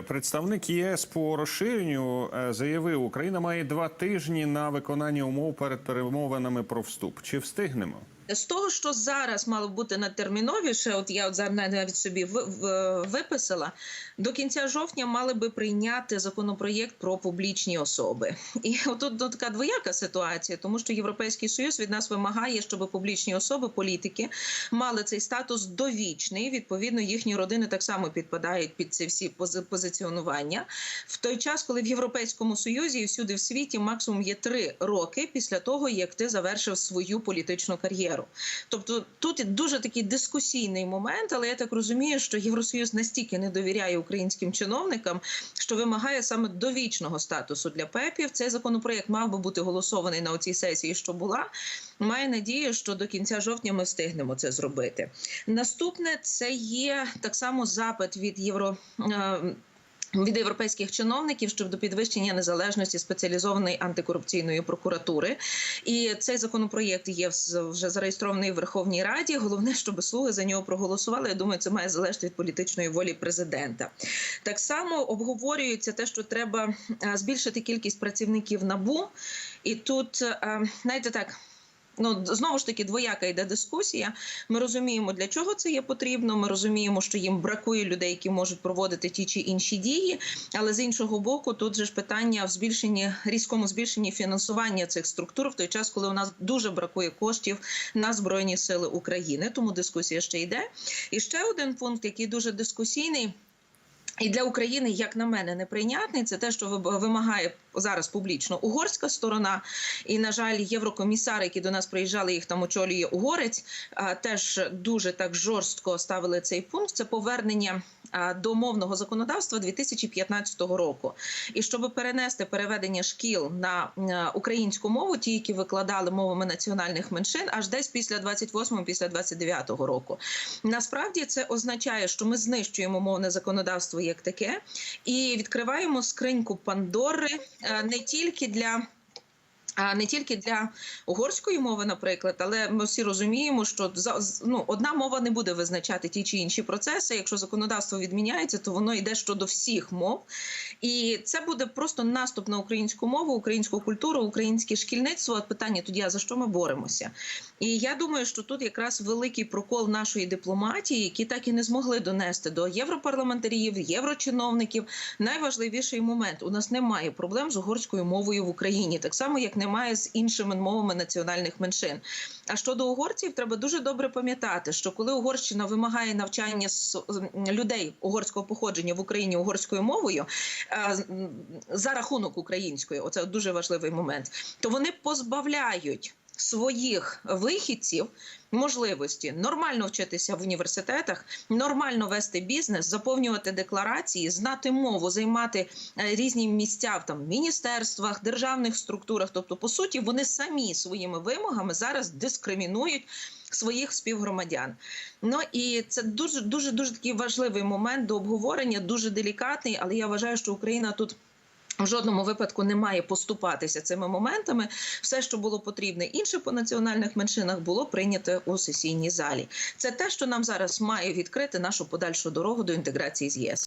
Представник ЄС по розширенню е, заявив, Україна має два тижні на виконання умов перед перемовинами про вступ. Чи встигнемо? З того, що зараз мало бути натерміновіше, от я от зараз навіть собі ви- виписала, до кінця жовтня мали би прийняти законопроєкт про публічні особи. І отут ну, така двояка ситуація, тому що Європейський Союз від нас вимагає, щоб публічні особи, політики, мали цей статус довічний. Відповідно, їхні родини так само підпадають під ці всі позиціонування. В той час, коли в Європейському Союзі і всюди в світі максимум є три роки після того, як ти завершив свою політичну кар'єру. Тобто тут дуже такий дискусійний момент, але я так розумію, що Євросоюз настільки не довіряє українським чиновникам, що вимагає саме довічного статусу для ПЕПів. Цей законопроєкт мав би бути голосований на оцій сесії, що була. Має надію, що до кінця жовтня ми встигнемо це зробити. Наступне це є так само запит від євро. Від європейських чиновників щодо підвищення незалежності спеціалізованої антикорупційної прокуратури, і цей законопроєкт є вже зареєстрований в Верховній Раді. Головне, щоб слуги за нього проголосували. Я думаю, це має залежати від політичної волі президента. Так само обговорюється те, що треба е, збільшити кількість працівників набу, і тут е, знаєте так. Ну знову ж таки двояка йде дискусія. Ми розуміємо, для чого це є потрібно. Ми розуміємо, що їм бракує людей, які можуть проводити ті чи інші дії. Але з іншого боку, тут же ж питання в збільшенні різкому збільшенні фінансування цих структур в той час, коли у нас дуже бракує коштів на збройні сили України. Тому дискусія ще йде. І ще один пункт, який дуже дискусійний. І для України, як на мене, неприйнятний це те, що вимагає зараз публічно угорська сторона, і на жаль, єврокомісари, які до нас приїжджали, їх там очолює угорець, теж дуже так жорстко ставили цей пункт. Це повернення до мовного законодавства 2015 року. І щоб перенести переведення шкіл на українську мову, ті, які викладали мовами національних меншин, аж десь після 28 після 29 року. Насправді це означає, що ми знищуємо мовне законодавство як таке, і відкриваємо скриньку Пандори е, не тільки для. А не тільки для угорської мови, наприклад, але ми всі розуміємо, що ну, одна мова не буде визначати ті чи інші процеси. Якщо законодавство відміняється, то воно йде щодо всіх мов, і це буде просто наступ на українську мову, українську культуру, українське шкільництво. От Питання тоді, а за що ми боремося? І я думаю, що тут якраз великий прокол нашої дипломатії, які так і не змогли донести до європарламентарів, єврочиновників. Найважливіший момент у нас немає проблем з угорською мовою в Україні, так само як немає з іншими мовами національних меншин. А щодо угорців, треба дуже добре пам'ятати, що коли Угорщина вимагає навчання людей угорського походження в Україні угорською мовою е, за рахунок української, оце дуже важливий момент, то вони позбавляють. Своїх вихідців можливості нормально вчитися в університетах, нормально вести бізнес, заповнювати декларації, знати мову, займати е, різні місця в там міністерствах, державних структурах. Тобто, по суті, вони самі своїми вимогами зараз дискримінують своїх співгромадян. Ну і це дуже дуже дуже такий важливий момент до обговорення, дуже делікатний, але я вважаю, що Україна тут. В жодному випадку не має поступатися цими моментами. Все, що було потрібне інше по національних меншинах, було прийнято у сесійній залі. Це те, що нам зараз має відкрити нашу подальшу дорогу до інтеграції з ЄС.